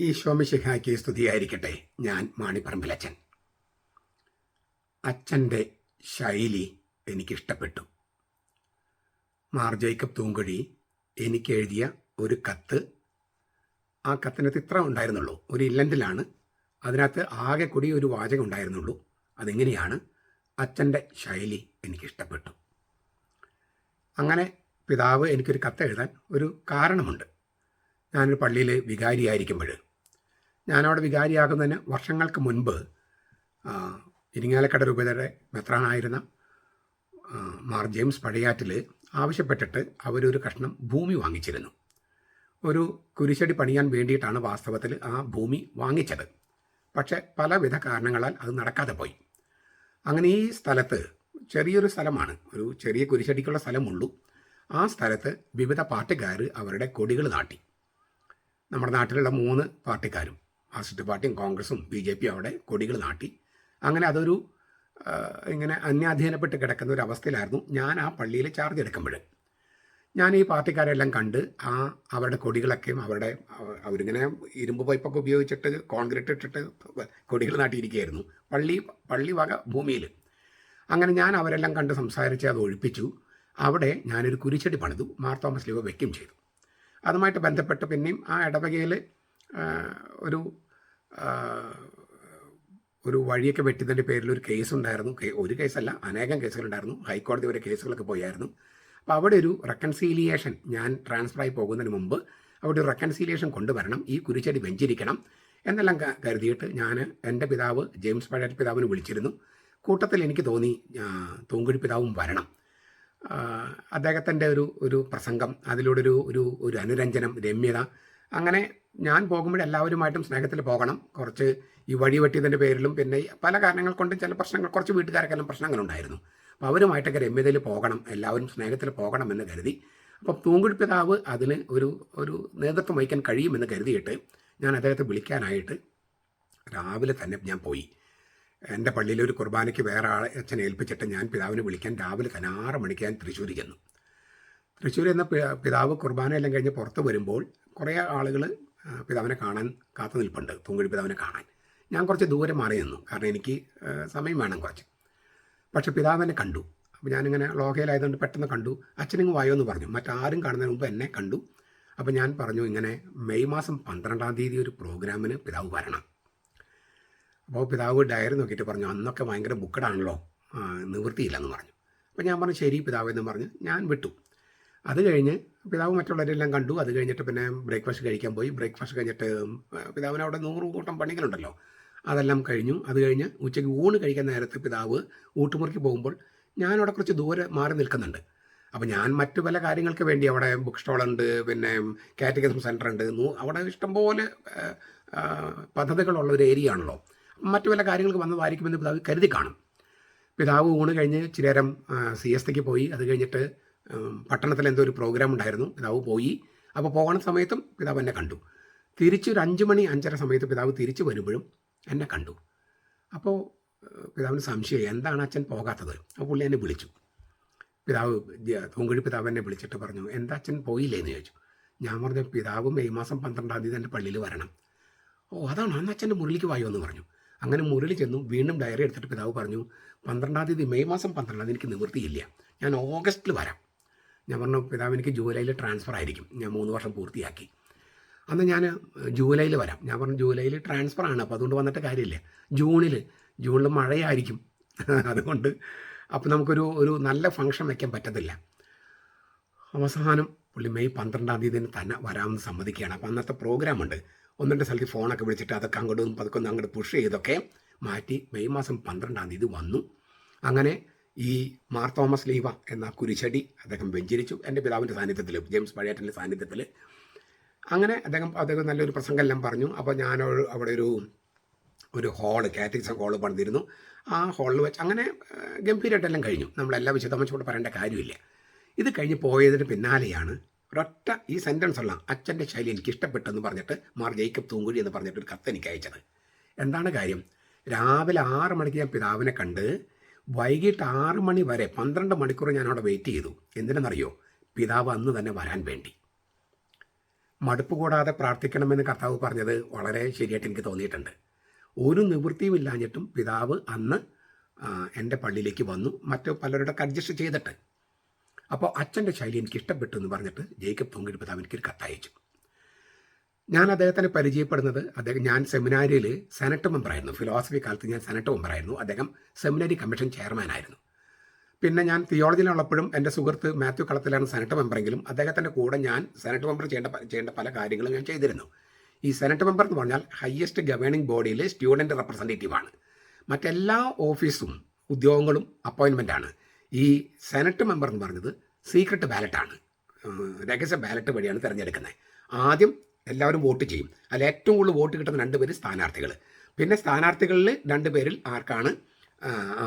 ഈ ശോമിശിഹായ്ക്ക് സ്തുതിയായിരിക്കട്ടെ. ഞാൻ മാണിപ്പറമ്പിലച്ചൻ അച്ഛന്റെ ശൈലി എനിക്കിഷ്ടപ്പെട്ടു. മാർ ജേക്കബ് തൂങ്കുഴി എനിക്ക് എഴുതിയ ഒരു കത്ത്. ആ കത്തിനകത്ത് ഇത്ര ഉണ്ടായിരുന്നുള്ളൂ. ഒരു ഇല്ലൻഡിലാണ്. അതിനകത്ത് ആകെ കൂടി ഒരു വാചകം ഉണ്ടായിരുന്നുള്ളൂ. അതെങ്ങനെയാണ്? അച്ഛന്റെ ശൈലി എനിക്കിഷ്ടപ്പെട്ടു. അങ്ങനെ പിതാവ് എനിക്കൊരു കത്ത് എഴുതാൻ ഒരു കാരണമുണ്ട്. ഞാനൊരു പള്ളിയിൽ വികാരിയായിരിക്കുമ്പോൾ ഞാനവിടെ വികാരിയാകുന്നതിന് വർഷങ്ങൾക്ക് മുൻപ് ഇരിങ്ങാലക്കട രൂപതയുടെ മെത്രാനായിരുന്ന മാർ ജെയിംസ് പഴയാറ്റിൽ ആവശ്യപ്പെട്ടിട്ട് അവരൊരു കഷ്ണം ഭൂമി വാങ്ങിച്ചിരുന്നു. ഒരു കുരിശടി പണിയാൻ വേണ്ടിയിട്ടാണ് വാസ്തവത്തിൽ ആ ഭൂമി വാങ്ങിച്ചത്. പക്ഷേ പലവിധ കാരണങ്ങളാൽ അത് നടക്കാതെ പോയി. അങ്ങനെ ഈ സ്ഥലത്ത് ചെറിയൊരു സ്ഥലമാണ്. ഒരു ചെറിയ കുരിശടിക്കുള്ള സ്ഥലമുള്ളൂ. ആ സ്ഥലത്ത് വിവിധ പാർട്ടിക്കാർ അവരുടെ കൊടികൾ നാട്ടി. നമ്മുടെ നാട്ടിലുള്ള മൂന്ന് പാർട്ടിക്കാരും മാർക്സിസ്റ്റ് പാർട്ടിയും കോൺഗ്രസും ബി ജെ പിയും അവിടെ കൊടികൾ നാട്ടി. അങ്ങനെ അതൊരു ഇങ്ങനെ അന്യാധീനപ്പെട്ട് കിടക്കുന്ന ഒരു അവസ്ഥയിലായിരുന്നു ഞാൻ ആ പള്ളിയിൽ ചാർജ് എടുക്കുമ്പോൾ. ഞാൻ ഈ പാർട്ടിക്കാരെല്ലാം കണ്ട് ആ അവരുടെ കൊടികളൊക്കെയും അവരുടെ അവ- അവരിങ്ങനെ ഇരുമ്പ് പൈപ്പൊക്കെ ഉപയോഗിച്ചിട്ട് കോൺക്രീറ്റ് ഇട്ടിട്ട് കൊടികൾ നാട്ടിയിരിക്കുകയായിരുന്നു. പള്ളി പള്ളി വക ഭൂമിയിൽ. അങ്ങനെ ഞാൻ അവരെല്ലാം കണ്ട് സംസാരിച്ച് അത് ഒഴിപ്പിച്ചു. അവിടെ ഞാനൊരു കുരിച്ചടി പണിതു. മാർ തോമസ് ലീവ വെക്കും ചെയ്തു. അതുമായിട്ട് ബന്ധപ്പെട്ട് പിന്നെയും ആ ഇടവകയിൽ ഒരു ഒരു വഴിയൊക്കെ വെട്ടിയതിന്റെ പേരിൽ ഒരു കേസ് ഉണ്ടായിരുന്നു. ഒരു കേസല്ല അനേകം കേസുകളുണ്ടായിരുന്നു ഹൈക്കോടതി വരെ കേസുകളൊക്കെ പോയായിരുന്നു. അപ്പോൾ അവിടെ ഒരു റെക്കൺസീലിയേഷൻ ഞാൻ ട്രാൻസ്ഫറായി പോകുന്നതിന് മുമ്പ് അവിടെ ഒരു റെക്കൺസീലിയേഷൻ കൊണ്ടുവരണം ഈ കുരിച്ചടി വെഞ്ചിരിക്കണം എന്നെല്ലാം കരുതിയിട്ട് ഞാൻ എന്റെ പിതാവ് ജെയിംസ് പഴയ പിതാവിന് വിളിച്ചിരുന്നു. കൂട്ടത്തിൽ എനിക്ക് തോന്നി തൂങ്കുഴി പിതാവും വരണം. അദ്ദേഹത്തിന്റെ ഒരു ഒരു പ്രസംഗം അതിലൂടെ ഒരു ഒരു ഒരു അനുരഞ്ജനം രമ്യത അങ്ങനെ ഞാൻ പോകുമ്പോൾ എല്ലാവരുമായിട്ടും സ്നേഹത്തിൽ പോകണം. കുറച്ച് ഈ വഴി വെട്ടിയതിന്റെ പേരിലും പിന്നെ പല കാരണങ്ങൾ കൊണ്ട് ചില പ്രശ്നങ്ങൾ കുറച്ച് വീട്ടുകാർക്കെല്ലാം പ്രശ്നങ്ങളുണ്ടായിരുന്നു അപ്പോൾ അവരുമായിട്ടൊക്കെ രമ്യതയിൽ പോകണം എല്ലാവരും സ്നേഹത്തിൽ പോകണം എന്ന് കരുതി. അപ്പം തൂങ്കുഴി പിതാവ് അതിന് ഒരു ഒരു നേതൃത്വം വഹിക്കാൻ കഴിയുമെന്ന് കരുതിയിട്ട് ഞാൻ അദ്ദേഹത്തെ വിളിക്കാനായിട്ട് രാവിലെ തന്നെ ഞാൻ പോയി. എന്റെ പള്ളിയിൽ ഒരു കുർബാനയ്ക്ക് വേറെ ആളെ അച്ഛനെ ഏൽപ്പിച്ചിട്ട് ഞാൻ പിതാവിനെ വിളിക്കാൻ രാവിലെ തന്നെ ആറ് മണിക്ക് ഞാൻ തൃശ്ശൂരിക്കുന്നു തൃശ്ശൂർ എന്ന പിതാവ് കുർബാന എല്ലാം കഴിഞ്ഞ് പുറത്ത് വരുമ്പോൾ കുറേ ആളുകൾ പിതാവിനെ കാണാൻ കാത്തു നിൽപ്പുണ്ട് തൂങ്കുഴി പിതാവിനെ കാണാൻ. ഞാൻ കുറച്ച് ദൂരെ മാറി നിന്നു കാരണം എനിക്ക് സമയം വേണം കുറച്ച്. പക്ഷേ പിതാവ് എന്നെ കണ്ടു. അപ്പോൾ ഞാനിങ്ങനെ ലോകയിലായതുകൊണ്ട് പെട്ടെന്ന് കണ്ടു. അച്ഛനിങ്ങ് വായോ എന്ന് പറഞ്ഞു. മറ്റാരും കാണുന്നതിന് മുമ്പ് എന്നെ കണ്ടു. അപ്പോൾ ഞാൻ പറഞ്ഞു ഇങ്ങനെ മെയ് മാസം പന്ത്രണ്ടാം തീയതി ഒരു പ്രോഗ്രാമിന് പിതാവ് വരണം. അപ്പോൾ പിതാവ് ഡയറി നോക്കിയിട്ട് പറഞ്ഞു അന്നൊക്കെ ഭയങ്കര ബുക്കഡാണല്ലോ നിവൃത്തിയില്ലെന്ന് പറഞ്ഞു. അപ്പോൾ ഞാൻ പറഞ്ഞു ശരി പിതാവ് എന്ന് പറഞ്ഞ്. ഞാൻ വിട്ടു. അത് കഴിഞ്ഞ് പിതാവ് മറ്റുള്ളവരെല്ലാം കണ്ടു. അത് കഴിഞ്ഞിട്ട് പിന്നെ ബ്രേക്ക്ഫാസ്റ്റ് കഴിക്കാൻ പോയി. ബ്രേക്ക്ഫാസ്റ്റ് കഴിഞ്ഞിട്ട് പിതാവിന് അവിടെ നൂറ് കൂട്ടം പണികളുണ്ടല്ലോ. അതെല്ലാം കഴിഞ്ഞു. അത് കഴിഞ്ഞ് ഉച്ചയ്ക്ക് ഊണ് കഴിക്കാൻ നേരത്ത് പിതാവ് ഊട്ടുമുറിക്ക് പോകുമ്പോൾ ഞാനവിടെ കുറച്ച് ദൂരെ മാറി നിൽക്കുന്നുണ്ട്. അപ്പോൾ ഞാൻ മറ്റു പല കാര്യങ്ങൾക്ക് വേണ്ടി അവിടെ ബുക്ക് സ്റ്റോളുണ്ട് പിന്നെ കാറ്റഗറിസം സെന്റർ ഉണ്ട്. അവിടെ ഇഷ്ടംപോലെ പദ്ധതികളുള്ള ഒരു ഏരിയ ആണല്ലോ. മറ്റു പല കാര്യങ്ങൾക്ക് വന്നതായിരിക്കുമെന്ന് പിതാവ് കരുതി കാണും. പിതാവ് ഊണ് കഴിഞ്ഞ് ഇച്ചിരി നേരം സി എസ് പോയി. അത് കഴിഞ്ഞിട്ട് പട്ടണത്തിൽ എന്തോ ഒരു പ്രോഗ്രാം ഉണ്ടായിരുന്നു പിതാവ് പോയി. അപ്പോൾ പോകുന്ന സമയത്തും പിതാവ് എന്നെ കണ്ടു. തിരിച്ച് ഒരു അഞ്ച് മണി അഞ്ചര സമയത്ത് പിതാവ് തിരിച്ചു വരുമ്പോഴും എന്നെ കണ്ടു. അപ്പോൾ പിതാവിന് സംശയം എന്താണ് അച്ഛൻ പോകാത്തത്? അപ്പോൾ പുള്ളി എന്നെ വിളിച്ചു. പിതാവ് തൂങ്കുഴി പിതാവ് എന്നെ വിളിച്ചിട്ട് പറഞ്ഞു എന്താ അച്ഛൻ പോയില്ലേ എന്ന് ചോദിച്ചു. ഞാൻ പറഞ്ഞു പിതാവ് മെയ് മാസം പന്ത്രണ്ടാം തീയതി എന്റെ പള്ളിയിൽ വരണം. ഓ അതാണ്? അന്ന് അച്ഛന്റെ മുരളിക്ക് വായോ? എന്ന് പറഞ്ഞു. അങ്ങനെ മുരളി ചെന്നു വീണ്ടും ഡയറി എടുത്തിട്ട് പിതാവ് പറഞ്ഞു പന്ത്രണ്ടാം തീയതി മെയ് മാസം പന്ത്രണ്ടാം തീയതി എനിക്ക് നിവൃത്തിയില്ല. ഞാൻ ഓഗസ്റ്റിൽ വരാം. ഞാൻ പറഞ്ഞു പിതാവ് എനിക്ക് ജൂലൈയിൽ ട്രാൻസ്ഫർ ആയിരിക്കും. ഞാൻ മൂന്ന് വർഷം പൂർത്തിയാക്കി. അന്ന് ഞാൻ ജൂലൈയിൽ വരാം. ഞാൻ പറഞ്ഞു ജൂലൈയിൽ ട്രാൻസ്ഫർ ആണ്. അപ്പോൾ അതുകൊണ്ട് വന്നിട്ട് കാര്യമില്ല. ജൂണിൽ ജൂണിൽ മഴയായിരിക്കും. അതുകൊണ്ട് അപ്പോൾ നമുക്കൊരു ഒരു നല്ല ഫംഗ്ഷൻ വയ്ക്കാൻ പറ്റത്തില്ല. അവസാനം പുള്ളി മെയ് പന്ത്രണ്ടാം തീയതി തന്നെ വരാമെന്ന് സമ്മതിക്കുകയാണ്. അപ്പോൾ അന്നത്തെ പ്രോഗ്രാം ഉണ്ട്. ഒന്ന് രണ്ട് സ്ഥലത്ത് ഫോണൊക്കെ വിളിച്ചിട്ട് അതൊക്കെ അങ്ങോട്ടും പതുക്കൊന്ന് അങ്ങോട്ട് പുഷ് ചെയ്തൊക്കെ മാറ്റി മെയ് മാസം പന്ത്രണ്ടാം തീയതി വന്നു. അങ്ങനെ ഈ മാർ തോമസ് ലീവ എന്ന കുരിശടി അദ്ദേഹം വെഞ്ചരിച്ചു. എന്റെ പിതാവിന്റെ സാന്നിധ്യത്തിൽ ജെയിംസ് പഴയറ്റന്റെ സാന്നിധ്യത്തിൽ അങ്ങനെ അദ്ദേഹം അദ്ദേഹം നല്ലൊരു പ്രസംഗം എല്ലാം പറഞ്ഞു. അപ്പോൾ ഞാൻ അവിടെ ഒരു ഒരു ഹാൾ കാറ്ററിക്സ് ഹാൾ പണിതിരുന്നു. ആ ഹോളിൽ വെച്ച് അങ്ങനെ ഗംഭീരമായിട്ടെല്ലാം കഴിഞ്ഞു. നമ്മളെല്ലാം വിശദാംശം പറയേണ്ട കാര്യമില്ല. ഇത് കഴിഞ്ഞ് പോയതിന് പിന്നാലെയാണ് ഒരൊറ്റ ഈ സെന്റൻസ് ഉള്ള അച്ഛന്റെ ശൈലി എനിക്ക് ഇഷ്ടപ്പെട്ടെന്ന് പറഞ്ഞിട്ട് മാർ ജേക്കബ് തൂങ്കുഴി എന്ന് പറഞ്ഞിട്ട് ഒരു കത്ത് എനിക്ക് അയച്ചത് എന്താണ് കാര്യം? രാവിലെ ആറ് മണിക്ക് ഞാൻ പിതാവിനെ കണ്ട് വൈകിട്ട് ആറ് മണി വരെ പന്ത്രണ്ട് മണിക്കൂർ ഞാൻ അവിടെ വെയിറ്റ് ചെയ്തു. എന്തിനെന്നറിയോ? പിതാവ് അന്ന് തന്നെ വരാൻ വേണ്ടി. മടുപ്പ് കൂടാതെ പ്രാർത്ഥിക്കണമെന്ന് കർത്താവ് പറഞ്ഞത് വളരെ ശരിയായിട്ട് എനിക്ക് തോന്നിയിട്ടുണ്ട്. ഒരു നിവൃത്തിയും ഇല്ലാഞ്ഞിട്ടും പിതാവ് അന്ന് എന്റെ പള്ളിയിലേക്ക് വന്നു. മറ്റു പലരുടെ അഡ്ജസ്റ്റ് ചെയ്തിട്ട്. അപ്പോൾ അച്ഛന്റെ ശൈലി എനിക്ക് ഇഷ്ടപ്പെട്ടു എന്ന് പറഞ്ഞിട്ട് ജേക്കബ് തൊങ്കിൽ പിതാവ് എനിക്കൊരു കത്തയച്ചു. ഞാൻ അദ്ദേഹത്തിനെ പരിചയപ്പെടുന്നത് അദ്ദേഹം ഞാൻ സെമിനാരിയിൽ സെനറ്റ് മെമ്പറായിരുന്നു ഫിലോസഫി കാലത്ത് ഞാൻ സെനറ്റ് മെമ്പറായിരുന്നു അദ്ദേഹം സെമിനാരി കമ്മീഷൻ ചെയർമാനായിരുന്നു പിന്നെ ഞാൻ തിയോളജിയിലുള്ളപ്പോഴും എന്റെ സുഹൃത്ത് മാത്യു കളത്തിലാണ് സെനറ്റ് മെമ്പറെങ്കിലും അദ്ദേഹത്തിന്റെ കൂടെ ഞാൻ സെനറ്റ് മെമ്പർ ചെയ്യേണ്ട ചെയ്യേണ്ട പല കാര്യങ്ങളും ഞാൻ ചെയ്തിരുന്നു. ഈ സെനറ്റ് മെമ്പർ എന്ന് പറഞ്ഞാൽ ഹയസ്റ്റ് ഗവേണിംഗ് ബോഡിയിലെ സ്റ്റുഡന്റ് റെപ്രസെന്റേറ്റീവാണ് മറ്റെല്ലാ ഓഫീസും ഉദ്യോഗങ്ങളും അപ്പോയിൻമെന്റ് ആണ്. ഈ സെനറ്റ് മെമ്പർ എന്ന് പറഞ്ഞത് സീക്രട്ട് ബാലറ്റാണ് രഹസ്യ ബാലറ്റ് വഴിയാണ് തിരഞ്ഞെടുക്കുന്നത്. ആദ്യം എല്ലാവരും വോട്ട് ചെയ്യും. അതിൽ ഏറ്റവും കൂടുതൽ വോട്ട് കിട്ടുന്ന രണ്ട് പേര് സ്ഥാനാർത്ഥികൾ പിന്നെ സ്ഥാനാർത്ഥികളിൽ രണ്ട് പേരിൽ ആർക്കാണ്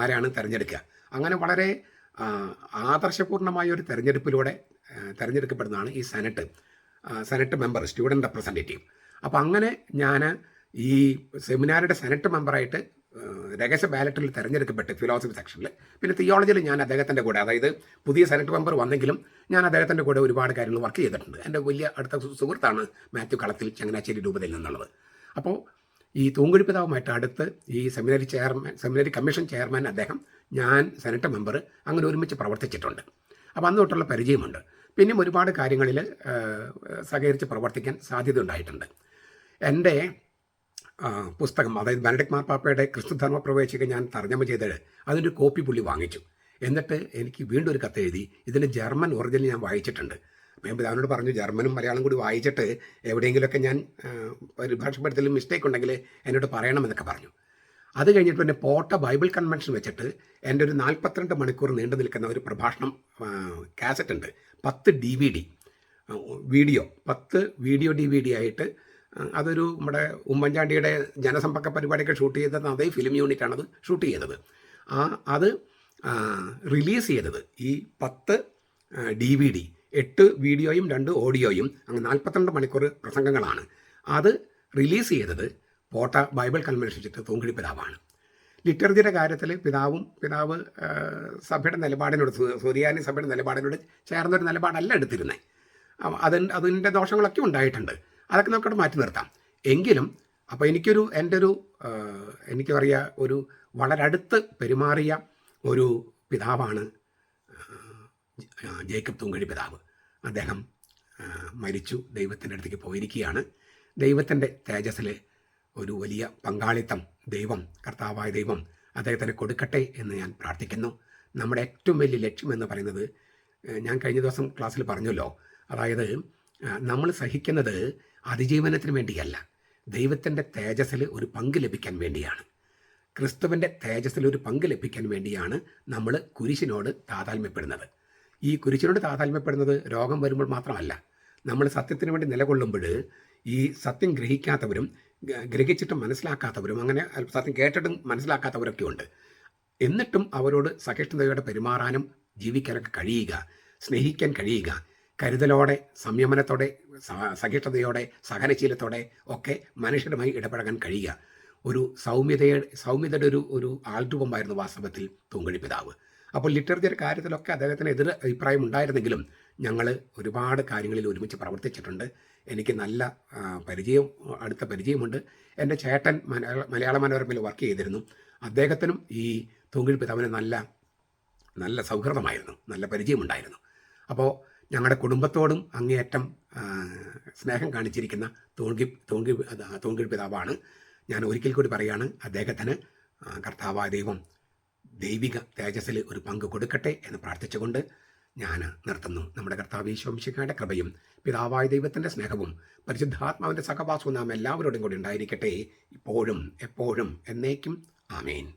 ആരാണ് തിരഞ്ഞെടുക്കുക? അങ്ങനെ വളരെ ആദർശപൂർണമായ ഒരു തെരഞ്ഞെടുപ്പിലൂടെ തിരഞ്ഞെടുക്കപ്പെടുന്നതാണ് ഈ senate senate member student representative അപ്പോൾ അങ്ങനെ ഞാൻ ഈ സെമിനാറിന്റെ സെനറ്റ് മെമ്പറായിട്ട് രഹസ്യ ബാലറ്റിൽ തിരഞ്ഞെടുക്കപ്പെട്ട് ഫിലോസഫി സെക്ഷനിൽ പിന്നെ തിയോളജിയിൽ ഞാൻ അദ്ദേഹത്തിന്റെ കൂടെ അതായത് പുതിയ സെനറ്റ് മെമ്പർ വന്നെങ്കിലും ഞാൻ അദ്ദേഹത്തിന്റെ കൂടെ ഒരുപാട് കാര്യങ്ങൾ വർക്ക് ചെയ്തിട്ടുണ്ട്. എന്റെ വലിയ അടുത്ത സുഹൃത്താണ് മാത്യു കളത്തിൽ ചങ്ങനാശ്ശേരി രൂപതയിൽ നിന്നുള്ളത്. അപ്പോൾ ഈ തൂങ്കുഴിപ്പിതാവുമായിട്ട് അടുത്ത് ഈ seminary chairman seminary commission chairman അദ്ദേഹം ഞാൻ സെനറ്റ് മെമ്പർ അങ്ങനെ ഒരുമിച്ച് പ്രവർത്തിച്ചിട്ടുണ്ട്. അപ്പോൾ അന്ന് തൊട്ടുള്ള പരിചയമുണ്ട്. പിന്നെയും ഒരുപാട് കാര്യങ്ങളിൽ സഹകരിച്ച് പ്രവർത്തിക്കാൻ സാധ്യത ഉണ്ടായിട്ടുണ്ട്. എന്റെ പുസ്തകം. അതായത് ബെനഡിക് മാർപ്പാപ്പയുടെ ക്രിസ്തുധർമ്മ പ്രവേശിക ഞാൻ തർജമ ചെയ്തത് അതിന്റെ കോപ്പി പുള്ളി വാങ്ങിച്ചു. എന്നിട്ട് എനിക്ക് വീണ്ടും ഒരു കത്ത് എഴുതി. ഇതിന്റെ ജർമ്മൻ ഒറിജിനൽ ഞാൻ വായിച്ചിട്ടുണ്ട്. ഞാൻ പിതാവിനോട് പറഞ്ഞു ജർമ്മനും മലയാളം കൂടി വായിച്ചിട്ട് എവിടെയെങ്കിലുമൊക്കെ ഞാൻ പരിഭാഷപ്പെടുത്തലും മിസ്റ്റേക്ക് ഉണ്ടെങ്കിൽ എന്നോട് പറയണമെന്നൊക്കെ പറഞ്ഞു. അത് കഴിഞ്ഞിട്ട് പിന്നെ പോട്ട ബൈബിൾ കൺവെൻഷൻ വെച്ചിട്ട് എന്റെ ഒരു നാൽപ്പത്തിരണ്ട് മണിക്കൂർ നീണ്ടു നിൽക്കുന്ന ഒരു പ്രഭാഷണം കാസറ്റ് ഉണ്ട് പത്ത് ഡി വി ഡി വീഡിയോ. പത്ത് വീഡിയോ ഡി വി ഡി ആയിട്ട് അതൊരു നമ്മുടെ ഉമ്മൻചാണ്ടിയുടെ ജനസമ്പർക്ക പരിപാടിയൊക്കെ ഷൂട്ട് ചെയ്തത് അതേ ഫിലിം യൂണിറ്റാണത് ഷൂട്ട് ചെയ്തത്. ആ അത് റിലീസ് ചെയ്തത് ഈ പത്ത് ഡി വി ഡി എട്ട് വീഡിയോയും രണ്ട് ഓഡിയോയും അങ്ങനെ നാൽപ്പത്തിരണ്ട് മണിക്കൂർ പ്രസംഗങ്ങളാണ്. അത് റിലീസ് ചെയ്തത് പോട്ട ബൈബിൾ കൺവെൻഷൻ വെച്ചിട്ട് തൂങ്കിടി പിതാവാണ്. ലിറ്റർജിയുടെ കാര്യത്തിൽ പിതാവും പിതാവ് സഭയുടെ നിലപാടിനോട് സൂര്യാനി സഭയുടെ നിലപാടിനോട് ചേർന്നൊരു നിലപാടല്ല എടുത്തിരുന്നത് അതിന്റെ അതിന്റെ ദോഷങ്ങളൊക്കെ ഉണ്ടായിട്ടുണ്ട്. അതൊക്കെ നമുക്കവിടെ മാറ്റി നിർത്താം. എങ്കിലും അപ്പോൾ എനിക്കൊരു എന്റെ ഒരു എനിക്ക് പറയുക ഒരു വളരെ അടുത്ത് പെരുമാറിയ ഒരു പിതാവാണ് ജേക്കബ് തൂങ്കഴി പിതാവ്. അദ്ദേഹം മരിച്ചു ദൈവത്തിന്റെ അടുത്തേക്ക് പോയിരിക്കുകയാണ്. ദൈവത്തിന്റെ തേജസ്സിൽ ഒരു വലിയ പങ്കാളിത്തം ദൈവം കർത്താവായ ദൈവം അദ്ദേഹത്തിന് കൊടുക്കട്ടെ എന്ന് ഞാൻ പ്രാർത്ഥിക്കുന്നു. നമ്മുടെ ഏറ്റവും വലിയ ലക്ഷ്യം എന്ന് പറയുന്നത് ഞാൻ കഴിഞ്ഞ ദിവസം ക്ലാസ്സിൽ പറഞ്ഞല്ലോ. അതായത് നമ്മൾ സഹിക്കുന്നത് അതിജീവനത്തിന് വേണ്ടിയല്ല. ദൈവത്തിന്റെ തേജസ്സിൽ ഒരു പങ്ക് ലഭിക്കാൻ വേണ്ടിയാണ്. ക്രിസ്തുവിന്റെ തേജസ്സിൽ ഒരു പങ്ക് ലഭിക്കാൻ വേണ്ടിയാണ് നമ്മൾ കുരിശിനോട് താതാൽമ്യപ്പെടുന്നത്. ഈ കുരിശിനോട് താതാൽമ്യപ്പെടുന്നത് രോഗം വരുമ്പോൾ മാത്രമല്ല നമ്മൾ സത്യത്തിന് വേണ്ടി നിലകൊള്ളുമ്പോൾ ഈ സത്യം ഗ്രഹിക്കാത്തവരും ഗ്രഹിച്ചിട്ടും മനസ്സിലാക്കാത്തവരും അങ്ങനെ സത്യം കേട്ടിട്ടും മനസ്സിലാക്കാത്തവരൊക്കെ ഉണ്ട്. എന്നിട്ടും അവരോട് സഹിഷ്ണുതയോടെ പെരുമാറാനും ജീവിക്കാനൊക്കെ കഴിയുക സ്നേഹിക്കാൻ കഴിയുക കരുതലോടെ സംയമനത്തോടെ സഹിഷ്ണുതയോടെ സഹനശീലത്തോടെ ഒക്കെ മനുഷ്യരുമായി ഇടപഴകാൻ കഴിയുക. ഒരു സൗമ്യതയുടെ സൗമ്യതയുടെ ഒരു ഒരു ആൾരൂപമായിരുന്നു വാസ്തവത്തിൽ തൂങ്കഴി പിതാവ്. അപ്പോൾ ലിറ്ററേച്ചർ കാര്യത്തിലൊക്കെ അദ്ദേഹത്തിന് എതിർ അഭിപ്രായം ഉണ്ടായിരുന്നെങ്കിലും ഞങ്ങൾ ഒരുപാട് കാര്യങ്ങളിൽ ഒരുമിച്ച് പ്രവർത്തിച്ചിട്ടുണ്ട്. എനിക്ക് നല്ല പരിചയം അടുത്ത പരിചയമുണ്ട്. എന്റെ ചേട്ടൻ മലയാള മലയാള മനോരമയിൽ വർക്ക് ചെയ്തിരുന്നു. അദ്ദേഹത്തിനും ഈ തൂങ്കിഴി പിതാവിന് നല്ല നല്ല സൗഹൃദമായിരുന്നു. നല്ല പരിചയമുണ്ടായിരുന്നു. അപ്പോൾ ഞങ്ങളുടെ കുടുംബത്തോടും അങ്ങേയറ്റം സ്നേഹം കാണിച്ചിരിക്കുന്ന തോങ്കി തോങ്കി തോങ്കി പിതാവാണ്. ഞാൻ ഒരിക്കൽ കൂടി പറയുകയാണ് അദ്ദേഹത്തിന് കർത്താവായ ദൈവം ദൈവിക തേജസ്സിൽ ഒരു പങ്ക് കൊടുക്കട്ടെ എന്ന് പ്രാർത്ഥിച്ചുകൊണ്ട് ഞാൻ നിർത്തുന്നു. നമ്മുടെ കർത്താവ് ഈശോംശിക്കാരുടെ കൃപയും പിതാവായ ദൈവത്തിന്റെ സ്നേഹവും പരിശുദ്ധാത്മാവിന്റെ സഹവാസവും നാം എല്ലാവരോടും കൂടി ഉണ്ടായിരിക്കട്ടെ. ഇപ്പോഴും എപ്പോഴും എന്നേക്കും. ആമേൻ.